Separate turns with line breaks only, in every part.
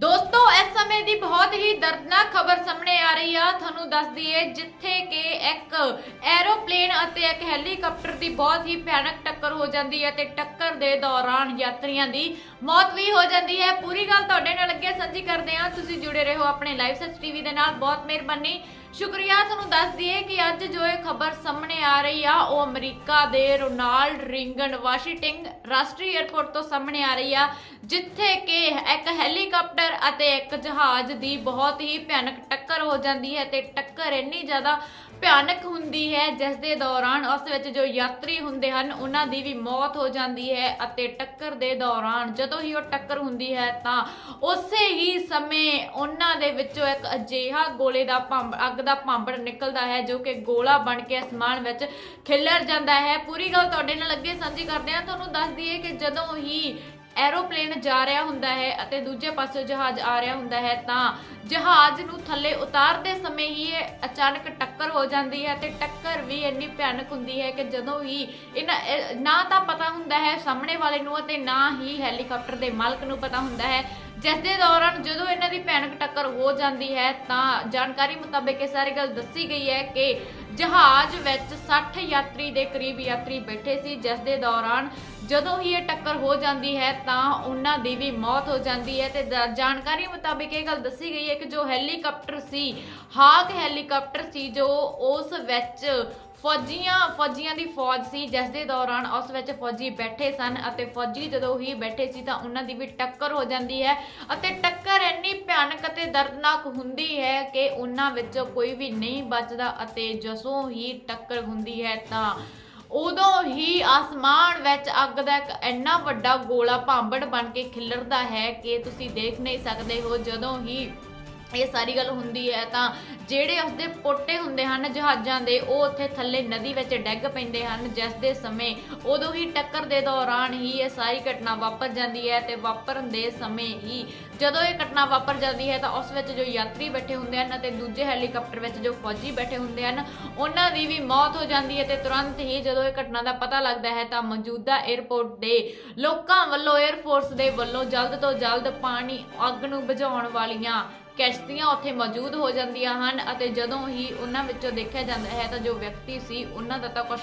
ਦੋਸਤੋ, ਇਸ ਸਮੇਂ ਦੀ ਬਹੁਤ ਹੀ ਦਰਦਨਾਕ ਖਬਰ ਸਾਹਮਣੇ ਆ ਰਹੀ ਆ। ਤੁਹਾਨੂੰ ਦੱਸ ਦਈਏ, ਜਿੱਥੇ ਕਿ ਇੱਕ ਐਰੋਪਲੇਨ ਅਤੇ ਇੱਕ ਹੈਲੀਕਾਪਟਰ ਦੀ ਬਹੁਤ ਹੀ ਭਿਆਨਕ ਟੱਕਰ ਹੋ ਜਾਂਦੀ ਹੈ ਤੇ ਟੱਕਰ ਦੇ ਦੌਰਾਨ ਯਾਤਰੀਆਂ ਦੀ ਮੌਤ ਵੀ ਹੋ ਜਾਂਦੀ ਹੈ। ਪੂਰੀ ਗੱਲ ਤੁਹਾਡੇ ਨਾਲ ਸਾਂਝੀ ਕਰਦੇ ਹਾਂ। ਤੁਸੀਂ ਜੁੜੇ ਰਹੋ ਆਪਣੇ ਲਾਈਵ ਸੱਚ ਟੀਵੀ ਦੇ ਨਾਲ। ਬਹੁਤ ਮਿਹਰਬਾਨੀ। ਸ਼ੁਕਰੀਆ। ਤੁਹਾਨੂੰ ਦੱਸ ਦਈਏ ਕਿ ਅੱਜ ਜੋ ਇਹ ਖਬਰ ਸਾਹਮਣੇ ਆ ਰਹੀ ਆ, ਉਹ ਅਮਰੀਕਾ ਦੇ ਰੋਨਾਲਡ ਰਿੰਗਨ ਵਾਸ਼ਿੰਗਟਨ ਰਾਸ਼ਟਰੀ 에ਅਰਪੋਰਟ ਤੋਂ ਸਾਹਮਣੇ ਆ ਰਹੀ ਆ, ਜਿੱਥੇ ਕਿ ਇੱਕ ਹੈਲੀਕਾਪਟਰ ਅਤੇ ਇੱਕ ਜਹਾਜ਼ ਦੀ ਬਹੁਤ ਹੀ ਭਿਆਨਕ ਟੱਕਰ ਹੋ ਜਾਂਦੀ ਹੈ ਤੇ ਟੱਕਰ ਇੰਨੀ ਜ਼ਿਆਦਾ ਭਿਆਨਕ ਹੁੰਦੀ ਹੈ, ਜਿਸ ਦੇ ਦੌਰਾਨ ਉਸ ਵਿੱਚ ਜੋ ਯਾਤਰੀ ਹੁੰਦੇ ਹਨ, ਉਹਨਾਂ ਦੀ ਵੀ ਮੌਤ ਹੋ ਜਾਂਦੀ ਹੈ ਅਤੇ ਟੱਕਰ ਦੇ ਦੌਰਾਨ ਜਦੋਂ ਹੀ ਉਹ ਟੱਕਰ ਹੁੰਦੀ ਹੈ ਤਾਂ ਉਸੇ ਹੀ ਸਮੇਂ ਉਹਨਾਂ ਦੇ ਵਿੱਚੋਂ ਇੱਕ ਅਜਿਹਾ ਗੋਲੇ ਦਾ ਭੰਬ, ਅੱਗ ਦਾ ਭਾਂਬੜ ਨਿਕਲਦਾ ਹੈ, ਜੋ ਕਿ ਗੋਲਾ ਬਣ ਕੇ ਅਸਮਾਨ ਵਿੱਚ ਖਿਲਰ ਜਾਂਦਾ ਹੈ। ਪੂਰੀ ਗੱਲ ਤੁਹਾਡੇ ਨਾਲ ਅੱਗੇ ਸਾਂਝੀ ਕਰਦੇ ਹਾਂ। ਤੁਹਾਨੂੰ ਦੱਸ ਦਈਏ ਕਿ ਜਦੋਂ ਹੀ ਐਰੋਪਲੇਨ ਜਾ ਰਿਹਾ ਹੁੰਦਾ ਹੈ ਅਤੇ ਦੂਜੇ ਪਾਸੇ ਜਹਾਜ਼ ਆ ਰਿਹਾ ਹੁੰਦਾ ਹੈ, ਤਾਂ ਜਹਾਜ਼ ਨੂੰ ਥੱਲੇ ਉਤਾਰਦੇ ਸਮੇਂ ਹੀ ਇਹ ਅਚਾਨਕ ਟੱਕਰ ਹੋ ਜਾਂਦੀ ਹੈ ਤੇ ਟੱਕਰ ਵੀ ਇੰਨੀ ਭਿਆਨਕ ਹੁੰਦੀ ਹੈ ਕਿ ਜਦੋਂ ਹੀ ਇਹਨਾਂ ਨਾ ਤਾਂ ਪਤਾ ਹੁੰਦਾ ਹੈ ਸਾਹਮਣੇ ਵਾਲੇ ਨੂੰ ਅਤੇ ਨਾ ਹੀ ਹੈਲੀਕਾਪਟਰ ਦੇ ਮਾਲਕ ਨੂੰ ਪਤਾ ਹੁੰਦਾ ਹੈ। ਜਿਸ ਦੇ ਦੌਰਾਨ ਜਦੋਂ ਇਹਨਾਂ ਦੀ ਭਿਆਨਕ ਟੱਕਰ ਹੋ ਜਾਂਦੀ ਹੈ, ਤਾਂ ਜਾਣਕਾਰੀ ਮੁਤਾਬਕ ਇਹ ਸਾਰੀ ਗੱਲ ਦੱਸੀ ਗਈ ਹੈ ਕਿ ਜਹਾਜ਼ ਵਿੱਚ 60 ਯਾਤਰੀ ਦੇ ਕਰੀਬ ਯਾਤਰੀ ਬੈਠੇ ਸੀ, ਜਿਸ ਦੇ ਦੌਰਾਨ ਜਦੋਂ ਹੀ ਇਹ ਟੱਕਰ ਹੋ ਜਾਂਦੀ ਹੈ ਤਾਂ ਉਹਨਾਂ ਦੀ ਵੀ ਮੌਤ ਹੋ ਜਾਂਦੀ ਹੈ ਤੇ ਦ- ਜਾਣਕਾਰੀ ਮੁਤਾਬਿਕ ਇਹ ਗੱਲ ਦੱਸੀ ਗਈ ਹੈ ਕਿ ਜੋ ਹੈਲੀਕਾਪਟਰ ਸੀ, ਹਾਕ ਹੈਲੀਕਾਪਟਰ ਸੀ, ਜੋ ਉਸ ਵਿੱਚ ਫੌਜੀਆਂ ਫੌਜੀਆਂ ਦੀ ਫੌਜ ਸੀ, ਜਿਸ ਦੇ ਦੌਰਾਨ ਉਸ ਵਿੱਚ ਫੌਜੀ ਬੈਠੇ ਸਨ ਅਤੇ ਫੌਜੀ ਜਦੋਂ ਹੀ ਬੈਠੇ ਸੀ ਤਾਂ ਉਹਨਾਂ ਦੀ ਵੀ ਟੱਕਰ ਹੋ ਜਾਂਦੀ ਹੈ ਅਤੇ ਟੱਕਰ ਇੰਨੀ ਭਿਆਨਕ ਅਤੇ ਦਰਦਨਾਕ ਹੁੰਦੀ ਹੈ ਕਿ ਉਹਨਾਂ ਵਿੱਚੋਂ ਕੋਈ ਵੀ ਨਹੀਂ ਬਚਦਾ ਅਤੇ ਜਦੋਂ ਹੀ ਟੱਕਰ ਹੁੰਦੀ ਹੈ ਤਾਂ ਉਦੋਂ ਹੀ ਆਸਮਾਨ ਵਿੱਚ ਅੱਗ ਦਾ ਇੱਕ ਇੰਨਾ ਵੱਡਾ ਗੋਲਾ ਭਾਂਬੜ ਬਣ ਕੇ ਖਿਲਰਦਾ ਹੈ ਕਿ ਤੁਸੀਂ ਦੇਖ ਨਹੀਂ ਸਕਦੇ ਹੋ, ਜਦੋਂ ਹੀ ਇਹ ਸਾਰੀ ਗੱਲ ਹੁੰਦੀ ਹੈ, ਤਾਂ ਜਿਹੜੇ ਉਸਦੇ ਪੋਟੇ ਹੁੰਦੇ ਹਨ ਜਹਾਜ਼ਾਂ ਦੇ, ਉਹ ਉੱਥੇ ਥੱਲੇ ਨਦੀ ਵਿੱਚ ਡਿੱਗ ਪੈਂਦੇ ਹਨ। ਜਿਸ ਦੇ ਸਮੇਂ ਉਦੋਂ ਹੀ ਟੱਕਰ ਦੇ ਦੌਰਾਨ ਹੀ ਇਹ ਸਾਰੀ ਘਟਨਾ ਵਾਪਰ ਜਾਂਦੀ ਹੈ ਤੇ ਵਾਪਰਨ ਦੇ ਸਮੇਂ ਹੀ ਜਦੋਂ ਇਹ ਘਟਨਾ ਵਾਪਰ ਜਾਂਦੀ ਹੈ, ਤਾਂ ਉਸ ਵਿੱਚ ਜੋ ਯਾਤਰੀ ਬੈਠੇ ਹੁੰਦੇ ਹਨ ਅਤੇ ਦੂਜੇ ਹੈਲੀਕਾਪਟਰ ਵਿੱਚ ਜੋ ਫੌਜੀ ਬੈਠੇ ਹੁੰਦੇ ਹਨ, ਉਹਨਾਂ ਦੀ ਵੀ ਮੌਤ ਹੋ ਜਾਂਦੀ ਹੈ ਤੇ ਤੁਰੰਤ ਹੀ ਜਦੋਂ ਇਹ ਘਟਨਾ ਦਾ ਪਤਾ ਲੱਗਦਾ ਹੈ, ਤਾਂ ਮੌਜੂਦਾ 에ਅਰਪੋਰਟ ਦੇ ਲੋਕਾਂ ਵੱਲੋਂ 에ਅਰਫੋਰਸ ਦੇ ਵੱਲੋਂ ਜਲਦ ਤੋਂ ਜਲਦ ਪਾਣੀ ਅੱਗ ਨੂੰ ਬੁਝਾਉਣ ਵਾਲੀਆਂ ਕਿਸ਼ਤੀਆਂ ਉੱਥੇ ਮੌਜੂਦ ਹੋ ਜਾਂਦੀਆਂ ਹਨ ਅਤੇ ਜਦੋਂ ਹੀ ਉਹਨਾਂ ਵਿੱਚੋਂ ਦੇਖਿਆ ਜਾਂਦਾ ਹੈ ਤਾਂ ਜੋ ਵਿਅਕਤੀ ਸੀ, ਉਹਨਾਂ ਦਾ ਤਾਂ ਕੁਝ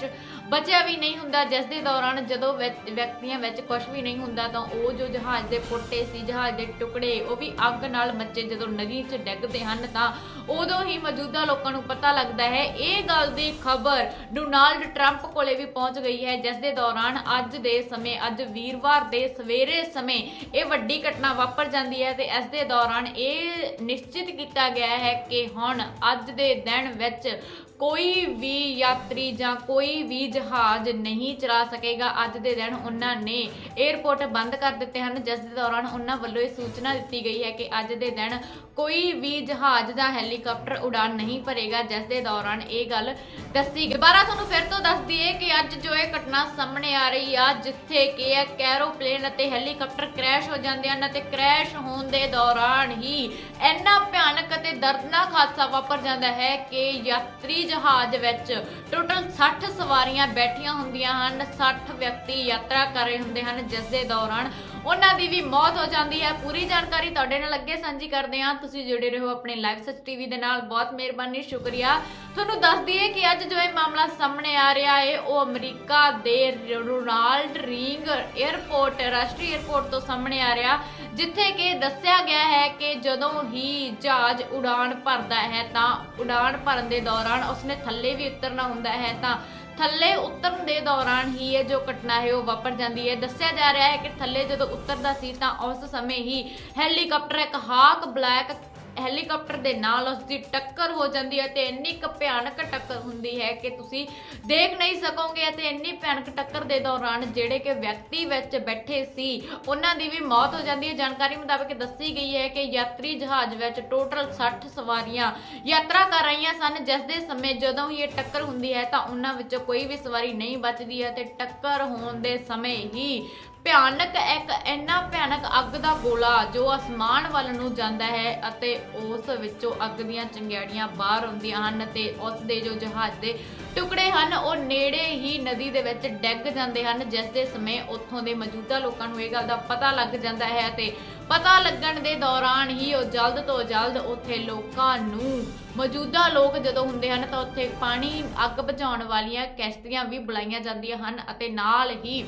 ਬਚਿਆ ਵੀ ਨਹੀਂ ਹੁੰਦਾ। ਜਿਸ ਦੇ ਦੌਰਾਨ ਜਦੋਂ ਵਿਅਕਤੀਆਂ ਵਿੱਚ ਕੁਝ ਵੀ ਨਹੀਂ ਹੁੰਦਾ ਤਾਂ ਉਹ ਜੋ ਜਹਾਜ਼ ਦੇ ਪੁੱਟੇ ਸੀ, ਜਹਾਜ਼ ਦੇ ਟੁਕੜੇ, ਉਹ ਵੀ ਅੱਗ ਨਾਲ ਮੱਚੇ ਜਦੋਂ ਨਦੀ 'ਚ ਡਿੱਗਦੇ ਹਨ ਤਾਂ ਉਦੋਂ ਹੀ ਮੌਜੂਦਾ ਲੋਕਾਂ ਨੂੰ ਪਤਾ ਲੱਗਦਾ ਹੈ, ਇਹ ਗੱਲ ਦੀ ਖਬਰ ਡੋਨਾਲਡ ਟਰੰਪ ਕੋਲੇ ਵੀ ਪਹੁੰਚ ਗਈ ਹੈ। ਜਿਸ ਦੇ ਦੌਰਾਨ ਅੱਜ ਦੇ ਸਮੇਂ, ਅੱਜ ਵੀਰਵਾਰ ਦੇ ਸਵੇਰੇ ਸਮੇਂ ਇਹ ਵੱਡੀ ਘਟਨਾ ਵਾਪਰ ਜਾਂਦੀ ਹੈ ਤੇ ਇਸ ਦੇ ਦੌਰਾਨ ਇਹ ਨਿਸ਼ਚਿਤ ਕੀਤਾ ਗਿਆ ਹੈ ਕਿ ਹੁਣ ਅੱਜ ਦੇ ਦਿਨ ਵਿੱਚ ਕੋਈ ਵੀ ਯਾਤਰੀ ਜਾਂ ਕੋਈ ਵੀ ਜਹਾਜ਼ ਨਹੀਂ ਚਲਾ ਸਕੇਗਾ। ਅੱਜ ਦੇ ਦਿਨ ਉਹਨਾਂ ਨੇ 에ਅਰਪੋਰਟ ਬੰਦ ਕਰ ਦਿੱਤੇ ਹਨ। ਜਿਸ ਦੇ ਦੌਰਾਨ ਉਹਨਾਂ ਵੱਲੋਂ ਇਹ ਸੂਚਨਾ ਦਿੱਤੀ ਗਈ ਹੈ ਕਿ ਅੱਜ ਦੇ ਦਿਨ ਕੋਈ ਵੀ ਜਹਾਜ਼ ਜਾਂ ਹੈਲੀਕਾਪਟਰ ਉਡਾਨ ਨਹੀਂ ਭਰੇਗਾ। ਜਿਸ ਦੇ ਦੌਰਾਨ ਇਹ ਗੱਲ ਦੱਸੀ ਗਈ। ਦੁਬਾਰਾ ਤੁਹਾਨੂੰ ਫਿਰ ਤੋਂ ਦੱਸ ਦਈਏ ਕਿ ਅੱਜ ਜੋ ਇਹ ਘਟਨਾ ਸਾਹਮਣੇ ਆ ਰਹੀ ਆ, ਜਿੱਥੇ ਕਿ ਇੱਕ ਐਰੋਪਲੇਨ ਅਤੇ ਹੈਲੀਕਾਪਟਰ ਕ੍ਰੈਸ਼ ਹੋ ਜਾਂਦੇ ਹਨ ਅਤੇ ਕ੍ਰੈਸ਼ ਹੋਣ ਦੇ ਦੌਰਾਨ ਹੀ ਇੰਨਾ ਭਿਆਨਕ ਅਤੇ ਦਰਦਨਾਕ ਹਾਦਸਾ ਵਾਪਰ ਜਾਂਦਾ ਹੈ ਕਿ ਯਾਤਰੀ ਜਹਾਜ਼ ਵਿੱਚ ਟੋਟਲ 60 ਸਵਾਰੀਆਂ ਬੈਠੀਆਂ ਹੁੰਦੀਆਂ ਹਨ 60 ਵਿਅਕਤੀ ਯਾਤਰਾ ਕਰ ਰਹੇ ਹੁੰਦੇ ਹਨ, ਜਿਸ ਦੇ ਦੌਰਾਨ ਉਹਨਾਂ ਦੀ ਵੀ ਮੌਤ ਹੋ ਜਾਂਦੀ ਹੈ। ਪੂਰੀ ਜਾਣਕਾਰੀ ਤੁਹਾਡੇ ਨਾਲ ਅੱਗੇ ਸਾਂਝੀ ਕਰਦੇ ਹਾਂ। ਤੁਸੀਂ ਜੁੜੇ ਰਹੋ ਆਪਣੇ ਲਾਈਵ ਸੱਚ ਟੀਵੀ ਦੇ ਨਾਲ। ਬਹੁਤ ਮਿਹਰਬਾਨੀ, ਸ਼ੁਕਰੀਆ। ਤੁਹਾਨੂੰ ਦੱਸ ਦਈਏ ਕਿ ਅੱਜ ਜੋ ਇਹ ਮਾਮਲਾ ਸਾਹਮਣੇ ਆ ਰਿਹਾ ਹੈ, ਉਹ ਅਮਰੀਕਾ ਦੇ ਰੋਨਾਲਡ ਰਿੰਗ 에ਅਰਪੋਰਟ ਰਾਸ਼ਟਰੀ 에ਅਰਪੋਰਟ ਤੋਂ ਸਾਹਮਣੇ ਆ ਰਿਹਾ, ਜਿੱਥੇ ਕਿ ਦੱਸਿਆ ਗਿਆ ਹੈ ਕਿ ਜਦੋਂ ਹੀ ਜਹਾਜ਼ ਉਡਾਨ ਭਰਦਾ ਹੈ ਤਾਂ, ਉਡਾਨ ਭਰਨ ਦੇ ਦੌਰਾਨ ਉਸਨੇ ਥੱਲੇ ਵੀ ਉਤਰਨਾ ਹੁੰਦਾ ਹੈ ਤਾਂ ਥੱਲੇ ਉਤਰਨ ਦੇ ਦੌਰਾਨ ਹੀ ਇਹ ਜੋ ਘਟਨਾ ਹੈ ਉਹ ਵਾਪਰ ਜਾਂਦੀ ਹੈ। ਦੱਸਿਆ ਜਾ ਰਿਹਾ ਹੈ ਕਿ ਥੱਲੇ ਜਦੋਂ ਉਤਰਦਾ ਸੀ ਤਾਂ ਉਸ ਸਮੇਂ ਹੀ ਹੈਲੀਕਾਪਟਰ ਇੱਕ ਹਾਕ ਬਲੈਕ ਹੈਲੀਕਾਪਟਰ ਦੇ ਨਾਲ ਉਸ ਦੀ ਟੱਕਰ ਹੋ ਜਾਂਦੀ ਹੈ ਤੇ ਇੰਨੀ ਕੁ ਭਿਆਨਕ ਟੱਕਰ ਹੁੰਦੀ ਹੈ ਕਿ ਤੁਸੀਂ ਦੇਖ ਨਹੀਂ ਸਕੋਗੇ ਅਤੇ ਇੰਨੀ ਭਿਆਨਕ ਟੱਕਰ ਦੇ ਦੌਰਾਨ ਜਿਹੜੇ ਕਿ ਵਿਅਕਤੀ ਵਿੱਚ ਬੈਠੇ ਸੀ, ਉਹਨਾਂ ਦੀ ਵੀ ਮੌਤ ਹੋ ਜਾਂਦੀ ਹੈ। ਜਾਣਕਾਰੀ ਮੁਤਾਬਕ ਦੱਸੀ ਗਈ ਹੈ ਕਿ ਯਾਤਰੀ ਜਹਾਜ਼ ਵਿੱਚ ਟੋਟਲ 60 ਸਵਾਰੀਆਂ ਯਾਤਰਾ ਕਰ ਰਹੀਆਂ ਸਨ। ਜਿਸ ਦੇ ਸਮੇਂ ਜਦੋਂ ਹੀ ਇਹ ਟੱਕਰ ਹੁੰਦੀ ਹੈ ਤਾਂ ਉਹਨਾਂ ਵਿੱਚੋਂ ਕੋਈ ਵੀ ਸਵਾਰੀ ਨਹੀਂ ਬਚਦੀ ਹੈ ਤੇ ਟੱਕਰ ਹੋਣ ਦੇ ਸਮੇਂ ਹੀ ਭਿਆਨਕ ਇੱਕ ਇੰਨਾ ਭਿਆਨਕ ਅੱਗ ਦਾ ਗੋਲਾ ਜੋ ਅਸਮਾਨ ਵੱਲ ਨੂੰ ਜਾਂਦਾ ਹੈ ਅਤੇ ਉਸ ਵਿੱਚੋਂ ਅੱਗ ਦੀਆਂ ਚੰਗਿਆੜੀਆਂ ਬਾਹਰ ਆਉਂਦੀਆਂ ਹਨ ਤੇ ਉਸ ਦੇ ਜੋ ਜਹਾਜ਼ ਦੇ ਟੁਕੜੇ ਹਨ, ਉਹ ਨੇੜੇ ਹੀ ਨਦੀ ਦੇ ਵਿੱਚ ਡਿੱਗ ਜਾਂਦੇ ਹਨ, ਜਿਸ ਦੇ ਸਮੇਂ ਉੱਥੋਂ ਦੇ ਮੌਜੂਦਾ ਲੋਕਾਂ ਨੂੰ ਇਹ ਗੱਲ ਦਾ ਪਤਾ ਲੱਗ ਜਾਂਦਾ ਹੈ ਤੇ ਪਤਾ ਲੱਗਣ ਦੇ ਦੌਰਾਨ ਹੀ ਉਹ ਜਲਦ ਤੋਂ ਜਲਦ ਉੱਥੇ ਲੋਕਾਂ ਨੂੰ ਮੌਜੂਦਾ ਲੋਕ ਜਦੋਂ ਹੁੰਦੇ ਹਨ ਤਾਂ ਉੱਥੇ ਪਾਣੀ ਅੱਗ ਬੁਝਾਉਣ ਵਾਲੀਆਂ ਕਿਸ਼ਤੀਆਂ ਵੀ ਬੁਲਾਈਆਂ ਜਾਂਦੀਆਂ ਹਨ ਅਤੇ ਨਾਲ ਹੀ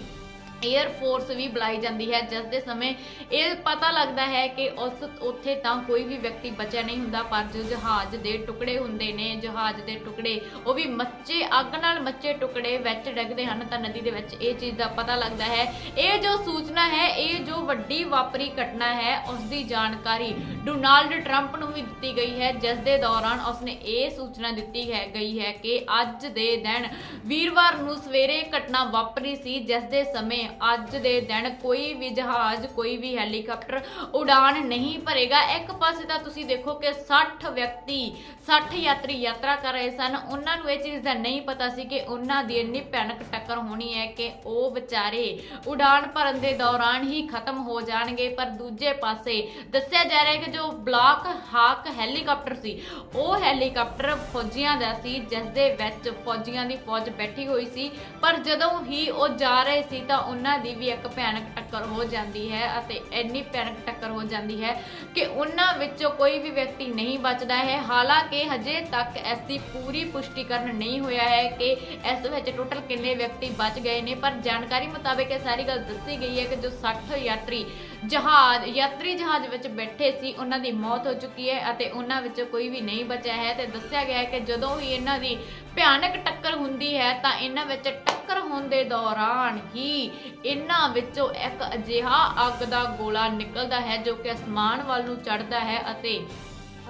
에ਅਰ ਫੋਰਸ ਵੀ ਬੁਲਾਈ ਜਾਂਦੀ ਹੈ, ਜਿਸ ਦੇ ਸਮੇਂ ਇਹ ਪਤਾ ਲੱਗਦਾ ਹੈ ਕਿ ਉਸ ਉੱਥੇ ਤਾਂ ਕੋਈ ਵੀ ਵਿਅਕਤੀ ਬਚਿਆ ਨਹੀਂ ਹੁੰਦਾ, ਪਰ ਜੋ ਜਹਾਜ਼ ਦੇ ਟੁਕੜੇ ਹੁੰਦੇ ਨੇ, ਜਹਾਜ਼ ਦੇ ਟੁਕੜੇ, ਉਹ ਵੀ ਮੱਚੇ, ਅੱਗ ਨਾਲ ਮੱਚੇ ਟੁਕੜੇ ਵਿੱਚ ਡਿੱਗਦੇ ਹਨ, ਤਾਂ ਨਦੀ ਦੇ ਵਿੱਚ ਇਹ ਚੀਜ਼ ਦਾ ਪਤਾ ਲੱਗਦਾ ਹੈ। ਇਹ ਜੋ ਸੂਚਨਾ ਹੈ, ਇਹ ਜੋ ਵੱਡੀ ਵਾਪਰੀ ਘਟਨਾ ਹੈ, ਉਸ ਦੀ ਜਾਣਕਾਰੀ ਡੋਨਾਲਡ ਟਰੰਪ ਨੂੰ ਵੀ ਦਿੱਤੀ ਗਈ ਹੈ, ਜਿਸ ਦੇ ਦੌਰਾਨ ਉਸਨੇ ਇਹ ਸੂਚਨਾ ਦਿੱਤੀ ਹੈ, ਗਈ ਹੈ ਕਿ ਅੱਜ ਦੇ ਦਿਨ ਵੀਰਵਾਰ ਨੂੰ ਸਵੇਰੇ ਘਟਨਾ ਵਾਪਰੀ ਸੀ, ਜਿਸ ਦੇ ਸਮੇਂ ਅੱਜ ਦੇ ਦਿਨ ਕੋਈ ਵੀ ਜਹਾਜ਼, ਕੋਈ ਵੀ ਹੈਲੀਕਾਪਟਰ ਉਡਾਨ ਨਹੀਂ ਭਰੇਗਾ। ਇੱਕ ਪਾਸੇ ਤਾਂ ਤੁਸੀਂ ਦੇਖੋ ਕਿ 60 ਵਿਅਕਤੀ 60 ਯਾਤਰੀ ਯਾਤਰਾ ਕਰ ਰਹੇ ਸਨ। ਉਹਨਾਂ ਨੂੰ ਇਹ ਚੀਜ਼ ਦਾ ਨਹੀਂ ਪਤਾ ਸੀ ਕਿ ਉਹਨਾਂ ਦੀ ਇੰਨੀ ਭਿਆਨਕ ਟੱਕਰ ਹੋਣੀ ਹੈ ਕਿ ਉਹ ਵਿਚਾਰੇ ਉਡਾਨ ਭਰਨ ਦੇ ਦੌਰਾਨ ਹੀ ਖਤਮ ਹੋ ਜਾਣਗੇ। ਪਰ ਦੂਜੇ ਪਾਸੇ ਦੱਸਿਆ ਜਾ ਰਿਹਾ ਹੈ ਕਿ ਜੋ ਬਲਾਕ ਹਾਕ ਹੈਲੀਕਾਪਟਰ ਸੀ, ਉਹ ਹੈਲੀਕਾਪਟਰ ਫੌਜੀਆਂ ਦਾ ਸੀ, ਜਿਸ ਦੇ ਵਿੱਚ ਫੌਜੀਆਂ ਦੀ ਫੌਜ ਬੈਠੀ ਹੋਈ ਸੀ। ਪਰ ਜਦੋਂ ਹੀ ਉਹ ਜਾ ਰਹੇ ਸੀ ਤਾਂ ਉਹਨਾਂ ਦੀ ਵੀ ਇੱਕ ਭਿਆਨਕ ਟੱਕਰ ਹੋ ਜਾਂਦੀ ਹੈ ਅਤੇ ਇੰਨੀ ਭਿਆਨਕ ਟੱਕਰ ਹੋ ਜਾਂਦੀ ਹੈ ਕਿ ਉਹਨਾਂ ਵਿੱਚੋਂ ਕੋਈ ਵੀ ਵਿਅਕਤੀ ਨਹੀਂ ਬਚਦਾ ਹੈ। ਹਾਲਾਂਕਿ ਹਜੇ ਤੱਕ ਇਸ ਦੀ ਪੂਰੀ ਪੁਸ਼ਟੀਕਰਨ ਨਹੀਂ ਹੋਇਆ ਹੈ ਕਿ ਇਸ ਵਿੱਚ ਟੋਟਲ ਕਿੰਨੇ ਵਿਅਕਤੀ ਬਚ ਗਏ ਨੇ, ਪਰ ਜਾਣਕਾਰੀ ਮੁਤਾਬਕ ਇਹ ਸਾਰੀ ਗੱਲ ਦੱਸੀ ਗਈ ਹੈ ਕਿ ਜੋ 60 ਯਾਤਰੀ ਜਹਾਜ਼, ਯਾਤਰੀ ਜਹਾਜ਼ ਵਿੱਚ ਬੈਠੇ ਸੀ, ਉਹਨਾਂ ਦੀ ਮੌਤ ਹੋ ਚੁੱਕੀ ਹੈ ਅਤੇ ਉਹਨਾਂ ਵਿੱਚੋਂ ਕੋਈ ਵੀ ਨਹੀਂ ਬਚਿਆ ਹੈ ਤੇ ਦੱਸਿਆ ਗਿਆ ਹੈ ਕਿ ਜਦੋਂ ਵੀ ਇਹਨਾਂ ਦੀ ਭਿਆਨਕ ਟੱਕਰ ਹੁੰਦੀ ਹੈ ਤਾਂ ਇਹਨਾਂ ਵਿੱਚ ਟੱਕਰ ਹੋਣ ਦੇ ਦੌਰਾਨ ਹੀ ਇਹਨਾਂ ਵਿੱਚੋਂ ਇੱਕ ਅਜਿਹਾ ਅੱਗ ਦਾ ਗੋਲਾ ਨਿਕਲਦਾ ਹੈ ਜੋ ਕਿ ਅਸਮਾਨ ਵੱਲ ਨੂੰ ਚੜ੍ਹਦਾ ਹੈ ਅਤੇ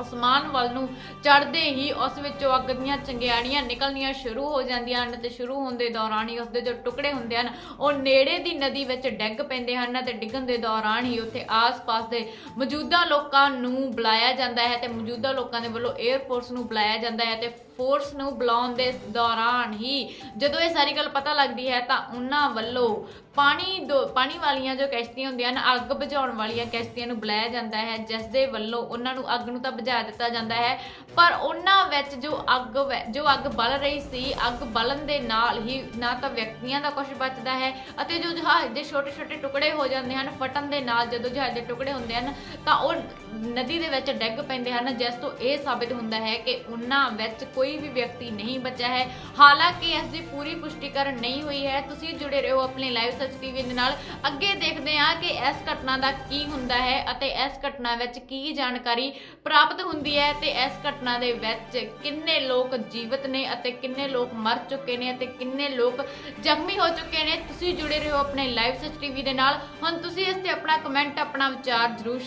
ਅਸਮਾਨ ਵੱਲ ਨੂੰ ਚੜ੍ਹਦੇ ਹੀ ਉਸ ਵਿੱਚੋਂ ਅੱਗ ਦੀਆਂ ਚੰਗਿਆੜੀਆਂ ਨਿਕਲਣੀਆਂ ਸ਼ੁਰੂ ਹੋ ਜਾਂਦੀਆਂ ਹਨ ਤੇ ਸ਼ੁਰੂ ਹੋਣ ਦੇ ਦੌਰਾਨ ਹੀ ਉਸਦੇ ਜੋ ਟੁਕੜੇ ਹੁੰਦੇ ਹਨ, ਉਹ ਨੇੜੇ ਦੀ ਨਦੀ ਵਿੱਚ ਡਿੱਗ ਪੈਂਦੇ ਹਨ ਤੇ ਡਿੱਗਣ ਦੇ ਦੌਰਾਨ ਹੀ ਉੱਥੇ ਆਸ-ਪਾਸ ਦੇ ਮੌਜੂਦਾ ਲੋਕਾਂ ਨੂੰ ਬੁਲਾਇਆ ਜਾਂਦਾ ਹੈ ਤੇ ਮੌਜੂਦਾ ਲੋਕਾਂ ਦੇ ਵੱਲੋਂ 에ਅਰ ਫੋਰਸ ਨੂੰ ਬੁਲਾਇਆ ਜਾਂਦਾ ਹੈ ਤੇ ਫੋਰਸ ਨੂੰ ਬੁਲਾਉਣ ਦੇ ਦੌਰਾਨ ਹੀ ਜਦੋਂ ਇਹ ਸਾਰੀ ਗੱਲ ਪਤਾ ਲੱਗਦੀ ਹੈ ਤਾਂ ਉਹਨਾਂ ਵੱਲੋਂ ਪਾਣੀ ਦੋ, ਪਾਣੀ ਵਾਲੀਆਂ ਜੋ ਕਿਸ਼ਤੀਆਂ ਹੁੰਦੀਆਂ ਹਨ, ਅੱਗ ਬੁਝਾਉਣ ਵਾਲੀਆਂ ਕਿਸ਼ਤੀਆਂ ਨੂੰ ਬੁਲਾਇਆ ਜਾਂਦਾ ਹੈ, ਜਿਸ ਦੇ ਵੱਲੋਂ ਉਹਨਾਂ ਨੂੰ ਅੱਗ ਨੂੰ ਤਾਂ ਬੁਝਾ ਦਿੱਤਾ ਜਾਂਦਾ ਹੈ, ਪਰ ਉਹਨਾਂ ਵਿੱਚ ਜੋ ਅੱਗ ਵੈ- ਜੋ ਅੱਗ ਬਲ ਰਹੀ ਸੀ, ਅੱਗ ਬਲਣ ਦੇ ਨਾਲ ਹੀ ਨਾ ਤਾਂ ਵਿਅਕਤੀਆਂ ਦਾ ਕੁਝ ਬਚਦਾ ਹੈ ਅਤੇ ਜੋ ਜਹਾਜ਼ ਦੇ ਛੋਟੇ ਛੋਟੇ ਟੁਕੜੇ ਹੋ ਜਾਂਦੇ ਹਨ, ਫਟਣ ਦੇ ਨਾਲ ਜਦੋਂ ਜਹਾਜ਼ ਦੇ ਟੁਕੜੇ ਹੁੰਦੇ ਹਨ ਤਾਂ ਉਹ ਨਦੀ ਦੇ ਵਿੱਚ ਡਿੱਗ ਪੈਂਦੇ ਹਨ, ਜਿਸ ਤੋਂ ਇਹ ਸਾਬਿਤ ਹੁੰਦਾ ਹੈ ਕਿ ਉਹਨਾਂ ਵਿੱਚ ਕੋਈ ਵੀ ਵਿਅਕਤੀ ਨਹੀਂ ਬਚਿਆ ਹੈ। ਹਾਲਾਂਕਿ ਇਸ ਦੀ ਪੂਰੀ ਪੁਸ਼ਟੀਕਰਨ ਨਹੀਂ ਹੋਈ ਹੈ। ਤੁਸੀਂ ਜੁੜੇ ਰਹੋ ਆਪਣੇ ਲਾਈਵ ਸੱਚ ਟੀਵੀ ਦੇ ਨਾਲ। ਅੱਗੇ ਦੇਖਦੇ ਹਾਂ ਕਿ ਇਸ ਘਟਨਾ ਦਾ ਕੀ ਹੁੰਦਾ ਹੈ ਅਤੇ ਇਸ ਘਟਨਾ ਵਿੱਚ ਕੀ ਜਾਣਕਾਰੀ ਪ੍ਰਾਪਤ ਹੁੰਦੀ ਹੈ ਤੇ ਇਸ ਘਟਨਾ ਦੇ ਵਿੱਚ ਕਿੰਨੇ ਲੋਕ ਜੀਵਤ ਨੇ ਅਤੇ ਕਿੰਨੇ ਲੋਕ ਮਰ ਚੁੱਕੇ ਨੇ ਅਤੇ ਕਿੰਨੇ ਲੋਕ ਜ਼ਖਮੀ ਹੋ ਚੁੱਕੇ ਨੇ। ਤੁਸੀਂ ਜੁੜੇ ਰਹੋ ਆਪਣੇ ਲਾਈਵ ਸੱਚ ਟੀਵੀ ਦੇ ਨਾਲ। ਹੁਣ ਤੁਸੀਂ ਇਸ ਤੇ ਆਪਣਾ ਕਮੈਂਟ ਆਪਣਾ ਵਿਚਾਰ ਜ਼ਰੂਰ